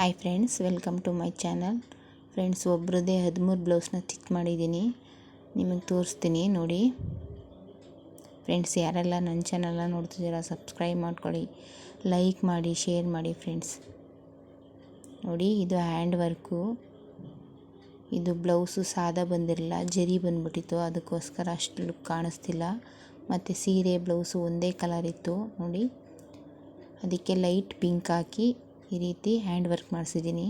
Hi friends welcome to my channel friends ಒಬ್ರದ್ದೇ ಹದಿಮೂರು ಬ್ಲೌಸ್ನ stitch ಮಾಡಿದ್ದೀನಿ. ನಿಮಗೆ ತೋರಿಸ್ತೀನಿ, ನೋಡಿ. ಫ್ರೆಂಡ್ಸ್ ಯಾರೆಲ್ಲ ನನ್ನ ಚಾನಲ್ನ ನೋಡ್ತಿದ್ದೀರಾ ಸಬ್ಸ್ಕ್ರೈಬ್ ಮಾಡ್ಕೊಳ್ಳಿ ಲೈಕ್ ಮಾಡಿ ಶೇರ್ ಮಾಡಿ ಫ್ರೆಂಡ್ಸ್ ನೋಡಿ, ಇದು ಹ್ಯಾಂಡ್ ವರ್ಕು ಇದು ಬ್ಲೌಸು ಸಾದಾ ಬಂದಿರಲಿಲ್ಲ ಜರಿ ಬಂದ್ಬಿಟ್ಟಿತ್ತು. ಅದಕ್ಕೋಸ್ಕರ ಅಷ್ಟು ಲುಕ್ ಕಾಣಿಸ್ತಿಲ್ಲ. ಮತ್ತು ಸೀರೆ ಬ್ಲೌಸು ಒಂದೇ ಕಲರ್ ಇತ್ತು, ನೋಡಿ. ಅದಕ್ಕೆ ಲೈಟ್ ಪಿಂಕ್ ಹಾಕಿ ಈ ರೀತಿ ಹ್ಯಾಂಡ್ ವರ್ಕ್ ಮಾಡಿಸಿದ್ದೀನಿ.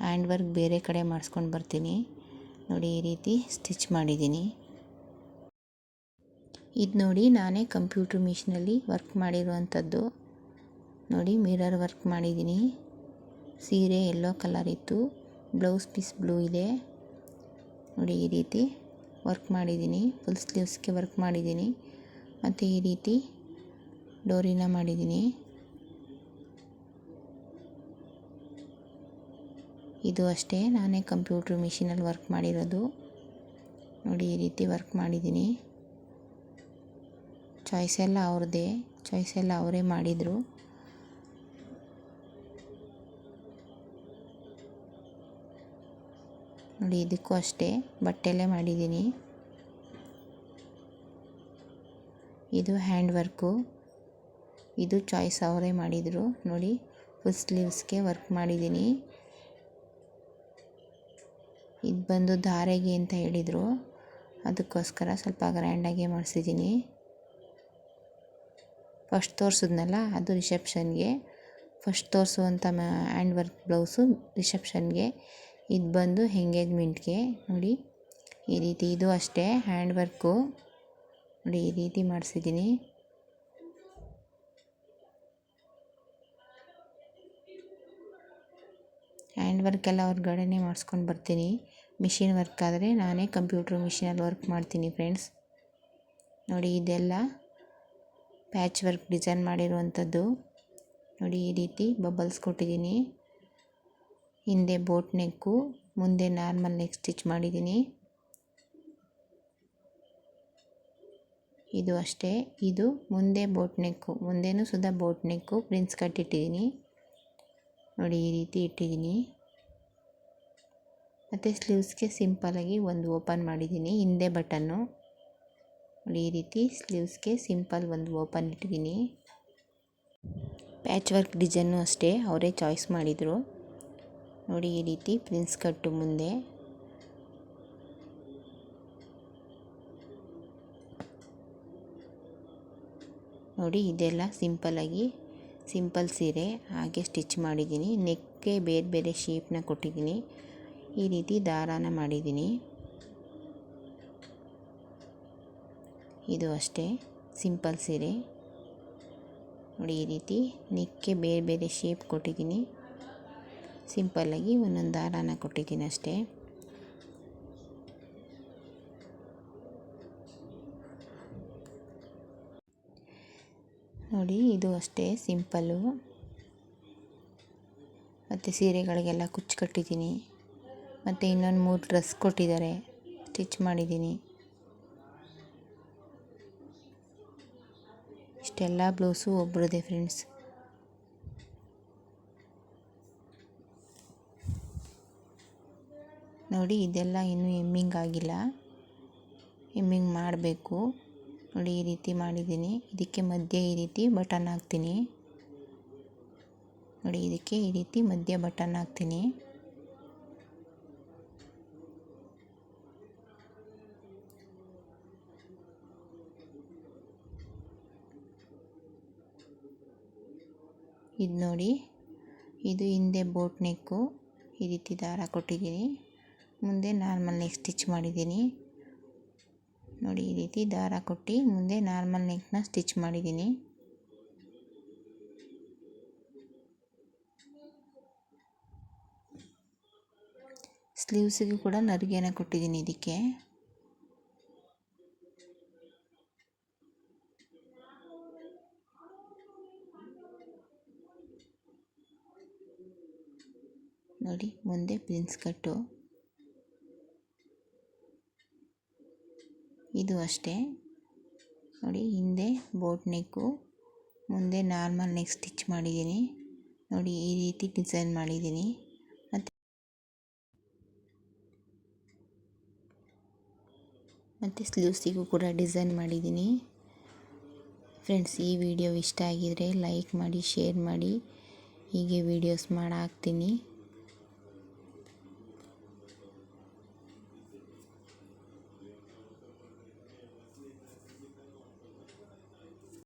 ಹ್ಯಾಂಡ್ ವರ್ಕ್ ಬೇರೆ ಕಡೆ ಮಾಡಿಸ್ಕೊಂಡು ಬರ್ತೀನಿ. ನೋಡಿ, ಈ ರೀತಿ ಸ್ಟಿಚ್ ಮಾಡಿದ್ದೀನಿ. ಇದು ನೋಡಿ ನಾನೇ ಕಂಪ್ಯೂಟ್ರ್ ಮಿಷಿನಲ್ಲಿ ವರ್ಕ್ ಮಾಡಿರುವಂಥದ್ದು. ನೋಡಿ, ಮಿರರ್ ವರ್ಕ್ ಮಾಡಿದ್ದೀನಿ. ಸೀರೆ ಎಲ್ಲೋ ಕಲರ್ ಇತ್ತು. ಬ್ಲೌಸ್ ಪೀಸ್ ಬ್ಲೂ ಇದೆ. ನೋಡಿ, ಈ ರೀತಿ ವರ್ಕ್ ಮಾಡಿದ್ದೀನಿ. ಫುಲ್ ಸ್ಲೀವ್ಸ್ಗೆ ವರ್ಕ್ ಮಾಡಿದ್ದೀನಿ. ಮತ್ತು ಈ ರೀತಿ ಡೋರಿನ ಮಾಡಿದ್ದೀನಿ. ಇದು ಅಷ್ಟೇ, ನಾನೇ ಕಂಪ್ಯೂಟ್ರ್ ಮಿಷಿನಲ್ಲಿ ವರ್ಕ್ ಮಾಡಿರೋದು. ನೋಡಿ, ಈ ರೀತಿ ವರ್ಕ್ ಮಾಡಿದ್ದೀನಿ. ಚಾಯ್ಸ್ ಎಲ್ಲ ಅವ್ರದ್ದೇ, ಚಾಯ್ಸ್ ಎಲ್ಲ ಅವರೇ ಮಾಡಿದರು. ನೋಡಿ, ಇದಕ್ಕೂ ಅಷ್ಟೇ ಬಟ್ಟೆಲ್ಲೇ ಮಾಡಿದ್ದೀನಿ. ಇದು ಹ್ಯಾಂಡ್ ವರ್ಕು. ಇದು ಚಾಯ್ಸ್ ಅವರೇ ಮಾಡಿದರು. ನೋಡಿ, ಫುಲ್ ಸ್ಲೀವ್ಸ್ಗೆ ವರ್ಕ್ ಮಾಡಿದ್ದೀನಿ. ಇದು ಬಂದು ಧಾರೆಗೆ ಅಂತ ಹೇಳಿದರು. ಅದಕ್ಕೋಸ್ಕರ ಸ್ವಲ್ಪ ಗ್ರ್ಯಾಂಡಾಗೆ ಮಾಡಿಸಿದ್ದೀನಿ. ಫಸ್ಟ್ ತೋರಿಸಿದ್ನಲ್ಲ, ಅದು ರಿಸೆಪ್ಷನ್ಗೆ. ಫಸ್ಟ್ ತೋರಿಸುವಂಥ ಹ್ಯಾಂಡ್ ವರ್ಕ್ ಬ್ಲೌಸು ರಿಸೆಪ್ಷನ್ಗೆ. ಇದು ಬಂದು ಎಂಗೇಜ್ಮೆಂಟ್ಗೆ ನೋಡಿ, ಈ ರೀತಿ ಇದು ಅಷ್ಟೇ ಹ್ಯಾಂಡ್ ವರ್ಕು ನೋಡಿ, ಈ ರೀತಿ ಮಾಡಿಸಿದ್ದೀನಿ. ಹ್ಯಾಂಡ್ ವರ್ಕ್ ಎಲ್ಲ ಹೊರ್ಗಡೆನೇ ಮಾಡಿಸ್ಕೊಂಡು ಬರ್ತೀನಿ. ಮಿಷಿನ್ ವರ್ಕ್ ಆದರೆ ನಾನೇ ಕಂಪ್ಯೂಟ್ರ್ ಮಿಷಿನಲ್ಲಿ ವರ್ಕ್ ಮಾಡ್ತೀನಿ ಫ್ರೆಂಡ್ಸ್. ನೋಡಿ ಇದೆಲ್ಲ ಪ್ಯಾಚ್ ವರ್ಕ್ ಡಿಸೈನ್ ಮಾಡಿರುವಂಥದ್ದು. ನೋಡಿ ಈ ರೀತಿ ಬಬಲ್ಸ್ ಕೊಟ್ಟಿದ್ದೀನಿ. ಹಿಂದೆ ಬೋಟ್ ನೆಕ್ಕು, ಮುಂದೆ ನಾರ್ಮಲ್ ನೆಕ್ ಸ್ಟಿಚ್ ಮಾಡಿದ್ದೀನಿ. ಇದು ಅಷ್ಟೇ. ಇದು ಮುಂದೆ ಬೋಟ್ ನೆಕ್ಕು, ಮುಂದೆನೂ ಸುಧಾ ಬೋಟ್ ನೆಕ್ಕು, ಪ್ರಿನ್ಸ್ ಕಟ್ಟಿಟ್ಟಿದ್ದೀನಿ. ನೋಡಿ ಈ ರೀತಿ ಇಟ್ಟಿದ್ದೀನಿ. ಮತ್ತು ಸ್ಲೀವ್ಸ್ಗೆ ಸಿಂಪಲಾಗಿ ಒಂದು ಓಪನ್ ಮಾಡಿದ್ದೀನಿ. ಹಿಂದೆ ಬಟನ್ನು. ನೋಡಿ, ಈ ರೀತಿ ಸ್ಲೀವ್ಸ್ಗೆ ಸಿಂಪಲ್ ಒಂದು ಓಪನ್ ಇಟ್ಟಿದ್ದೀನಿ. ಪ್ಯಾಚ್ ವರ್ಕ್ ಡಿಸೈನು ಅಷ್ಟೇ, ಅವರೇ ಚಾಯ್ಸ್ ಮಾಡಿದರು. ನೋಡಿ, ಈ ರೀತಿ ಪ್ರಿನ್ಸ್ ಕಟ್ಟು ಮುಂದೆ. ನೋಡಿ, ಇದೆಲ್ಲ ಸಿಂಪಲಾಗಿ ಸಿಂಪಲ್ ಸೀರೆ, ಹಾಗೆ ಸ್ಟಿಚ್ ಮಾಡಿದ್ದೀನಿ. ನೆಕ್ಗೆ ಬೇರೆ ಬೇರೆ ಶೇಪ್ನ ಕೊಟ್ಟಿದ್ದೀನಿ. ಈ ರೀತಿ ದಾರಾನ ಮಾಡಿದ್ದೀನಿ. ಇದು ಅಷ್ಟೇ, ಸಿಂಪಲ್ ಸೀರೆ. ನೋಡಿ ಈ ರೀತಿ ನಿಕ್ಕೆ ಬೇರೆ ಬೇರೆ ಶೇಪ್ ಕೊಟ್ಟಿದ್ದೀನಿ. ಸಿಂಪಲ್ಲಾಗಿ ಒಂದೊಂದು ದಾರಾನ ಕೊಟ್ಟಿದ್ದೀನಿ ಅಷ್ಟೇ. ನೋಡಿ ಇದು ಅಷ್ಟೇ ಸಿಂಪಲ್ಲು ಮತ್ತು ಸೀರೆಗಳಿಗೆಲ್ಲ ಕುಚ್ಚು ಕಟ್ಟಿದ್ದೀನಿ ಮತ್ತು ಇನ್ನೊಂದು ಮೂರು ಡ್ರೆಸ್ ಕೊಟ್ಟಿದ್ದಾರೆ. ಸ್ಟಿಚ್ ಮಾಡಿದ್ದೀನಿ. ಇಷ್ಟೆಲ್ಲ ಬ್ಲೌಸು ಒಬ್ಬರದೇ ಫ್ರೆಂಡ್ಸ್. ನೋಡಿ, ಇದೆಲ್ಲ ಇನ್ನೂ ಎಮ್ಮಿಂಗ್ ಆಗಿಲ್ಲ. ಎಮ್ಮಿಂಗ್ ಮಾಡಬೇಕು. ನೋಡಿ, ಈ ರೀತಿ ಮಾಡಿದ್ದೀನಿ. ಇದಕ್ಕೆ ಮಧ್ಯೆ ಈ ರೀತಿ ಬಟನ್ ಹಾಕ್ತೀನಿ. ನೋಡಿ, ಇದಕ್ಕೆ ಈ ರೀತಿ ಮಧ್ಯ ಬಟನ್ ಹಾಕ್ತೀನಿ. ಇದು ನೋಡಿ. ಇದು ಹಿಂದೆ ಬೋಟ್ ನೆಕ್ಕು. ಈ ರೀತಿ ದಾರ ಕೊಟ್ಟಿದ್ದೀನಿ. ಮುಂದೆ ನಾರ್ಮಲ್ ನೆಕ್ ಸ್ಟಿಚ್ ಮಾಡಿದ್ದೀನಿ. ನೋಡಿ, ಈ ರೀತಿ ದಾರ ಕೊಟ್ಟು ಮುಂದೆ ನಾರ್ಮಲ್ ನೆಕ್ನ ಸ್ಟಿಚ್ ಮಾಡಿದ್ದೀನಿ. ಸ್ಲೀವ್ಸಿಗೂ ಕೂಡ ನರಿಗೆನ ಕೊಟ್ಟಿದ್ದೀನಿ ಇದಕ್ಕೆ. ನೋಡಿ, ಮುಂದೆ ಪ್ರಿನ್ಸ್ ಕಟ್ಟು. ಇದು ಅಷ್ಟೇ. ನೋಡಿ, ಹಿಂದೆ ಬೋಟ್ ನೆಕ್ಕು, ಮುಂದೆ ನಾರ್ಮಲ್ ನೆಕ್ ಸ್ಟಿಚ್ ಮಾಡಿದ್ದೀನಿ. ನೋಡಿ, ಈ ರೀತಿ ಡಿಸೈನ್ ಮಾಡಿದ್ದೀನಿ. ಮತ್ತು ಮತ್ತು ಸ್ಲೀವ್ಸಿಗೂ ಕೂಡ ಡಿಸೈನ್ ಮಾಡಿದ್ದೀನಿ. ಫ್ರೆಂಡ್ಸ್, ಈ ವಿಡಿಯೋ ಇಷ್ಟ ಆಗಿದರೆ ಲೈಕ್ ಮಾಡಿ, ಶೇರ್ ಮಾಡಿ. ಹೀಗೆ ವಿಡಿಯೋಸ್ ಮಾಡಿ ಹಾಕ್ತೀನಿ